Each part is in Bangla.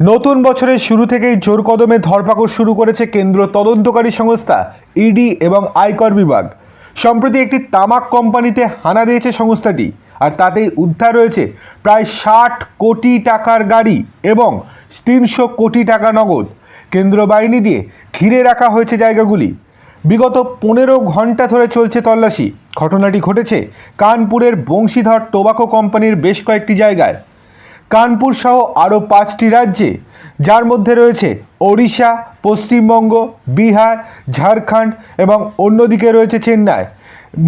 নতুন বছরের শুরু থেকেই জোর কদমে ধরপাকড় শুরু করেছে কেন্দ্র তদন্তকারী সংস্থা, ইডি এবং আয়কর বিভাগ। সম্প্রতি একটি তামাক কোম্পানিতে হানা দিয়েছে সংস্থাটি, আর তাতেই উদ্ধার রয়েছে প্রায় ষাট কোটি টাকার গাড়ি এবং তিনশো কোটি টাকা নগদ। কেন্দ্র বাহিনী দিয়ে ঘিরে রাখা হয়েছে জায়গাগুলি। বিগত পনেরো ঘণ্টা ধরে চলছে তল্লাশি। ঘটনাটি ঘটেছে কানপুরের বংশীধর টোবাকো কোম্পানির বেশ কয়েকটি জায়গায়। কানপুর সহ আরও পাঁচটি রাজ্যে, যার মধ্যে রয়েছে ওড়িশা, পশ্চিমবঙ্গ, বিহার, ঝাড়খণ্ড এবং অন্যদিকে রয়েছে চেন্নাই।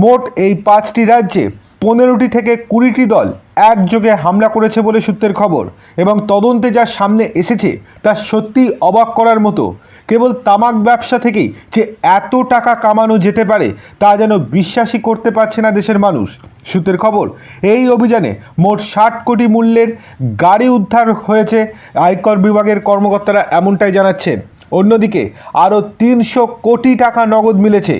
মোট এই পাঁচটি রাজ্যে পনেরোটি থেকে কুড়িটি দল একযোগে হামলা করেছে বলে সূত্রের খবর, এবং তদন্তে যা সামনে এসেছে তা সত্যি অবাক করার মতো। কেবল তামাক ব্যবসা থেকেই যে এত টাকা কামানো যেতে পারে, তা যেন বিশ্বাসই করতে পারছে না দেশের মানুষ, সূত্রের খবর। এই অভিযানে মোট ষাট কোটি মূল্যের গাড়ি উদ্ধার হয়েছে। আয়কর বিভাগের কর্মকর্তারা এমনটাই জানাচ্ছেন। অন্যদিকে আরও তিনশো কোটি টাকা নগদ মিলেছে।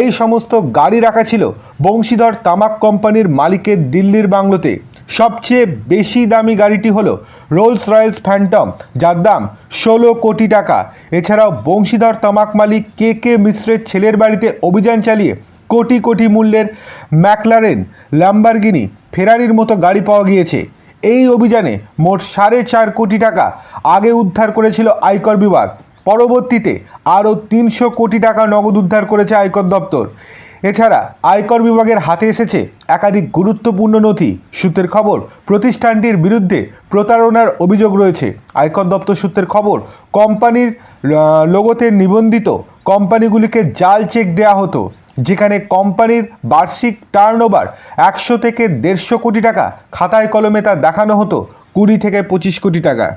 এই সমস্ত গাড়ি রাখা ছিল বংশীধর তামাক কোম্পানির মালিকের দিল্লির বাংলোতে। সবচেয়ে বেশি দামি গাড়িটি হলো রোলস রয়েলস ফ্যান্টম, যার দাম ষোলো কোটি টাকা। এছাড়াও বংশীধর তামাক মালিক কে কে মিশ্রের ছেলের বাড়িতে অভিযান চালিয়ে কোটি কোটি মূল্যের ম্যাকলারেন, ল্যাম্বারগিনি, ফেরারির মতো গাড়ি পাওয়া গিয়েছে। এই অভিযানে মোট সাড়ে চার কোটি টাকা আগে উদ্ধার করেছিল আয়কর বিভাগ। পরবর্তীতে আরও তিনশো কোটি টাকা নগদ উদ্ধার করেছে আয়কর দপ্তর। এছাড়া আয়কর বিভাগের হাতে এসেছে একাধিক গুরুত্বপূর্ণ নথি। সূত্রের খবর, প্রতিষ্ঠানটির বিরুদ্ধে প্রতারণার অভিযোগ রয়েছে। আয়কর দপ্তর সূত্রের খবর, কোম্পানির লোগোতে নিবন্ধিত কোম্পানিগুলিকে জাল চেক দেওয়া হতো, যেখানে কোম্পানির বার্ষিক টার্নওভার একশো থেকে দেড়শো কোটি টাকা, খাতায় কলমে তা দেখানো হতো কুড়ি থেকে পঁচিশ কোটি টাকা।